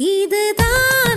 இதுதான்